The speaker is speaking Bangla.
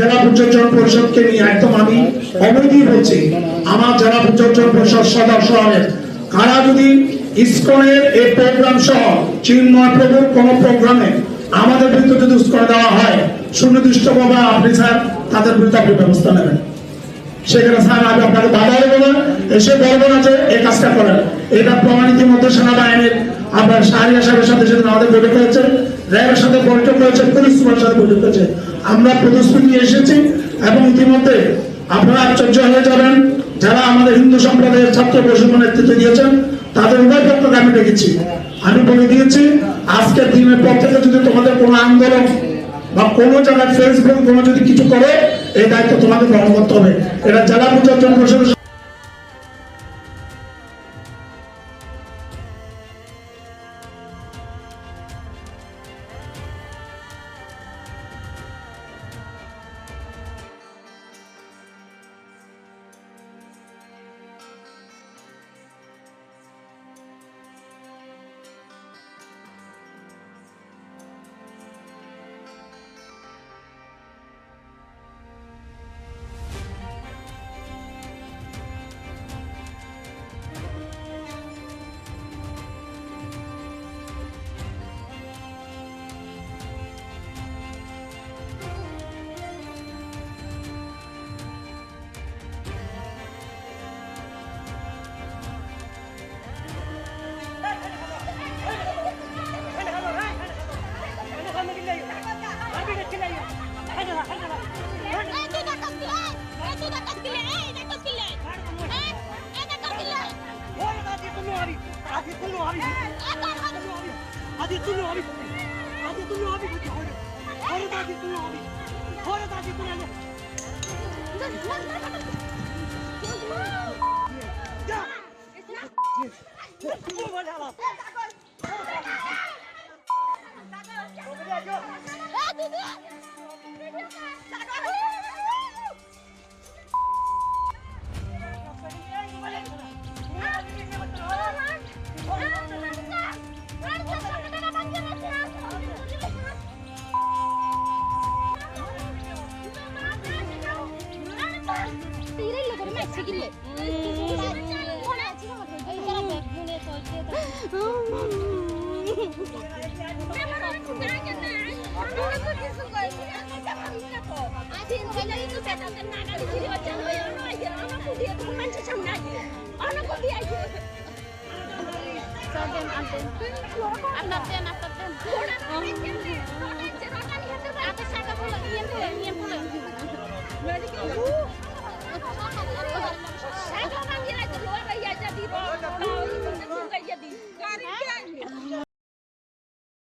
জেলা পর্যটন পরিষদকে নিয়ে একদম আমি অবৈধি বলছি, আমার জেলা পর্যটন পরিষদ সদস্য হবেন কারা যদি ইসকনের এই প্রোগ্রাম সহ চিন্ময় প্রভুর কোন প্রোগ্রামে আমাদের বিরুদ্ধে যদি উস্কনে দেওয়া হয়, সুনির্দিষ্টভাবে আপনি স্যার তাদের বিরুদ্ধে ব্যবস্থা নেবেন। সেখানে স্যার আমি আপনাকে বাধা দেবো না, এসে বলব না যে এই কাজটা করেন। এটা প্রমাণিত মধ্যে সেনাবাহিনীর আপনার শাহরিয়া সাহেবের সাথে সেদিন আমাদের বৈঠক হয়েছে, র্যাবের সাথে বৈঠক হয়েছে, পুলিশ সুপারের সাথে বৈঠক হয়েছে। আমরা প্রতিশ্রুতি এসেছি এবং ইতিমধ্যে আপনারা আশ্চর্য হয়ে যাবেন, যারা আমাদের হিন্দু সম্প্রদায়ের ছাত্র বৈষম্য নেতৃত্ব দিয়েছেন, তাদের উভয় পক্ষকে আমি দেখেছি আমি বলে দিয়েছি, আজকের দিনের পর থেকে যদি তোমাদের কোনো আন্দোলন বা কোনো জায়গায় ফেসবুক কোনো যদি কিছু করে, এই দায়িত্ব তোমাকে গ্রহণ করতে হবে। এটা জেলা তুলো আমি আদি তুলো আমি আদি তুলো আমি হরে দাদি তুলো আমি হরে দাদি তুলো আমি দাদা। পর্যটন পরিষদের আপনার দেন আপনার দেন।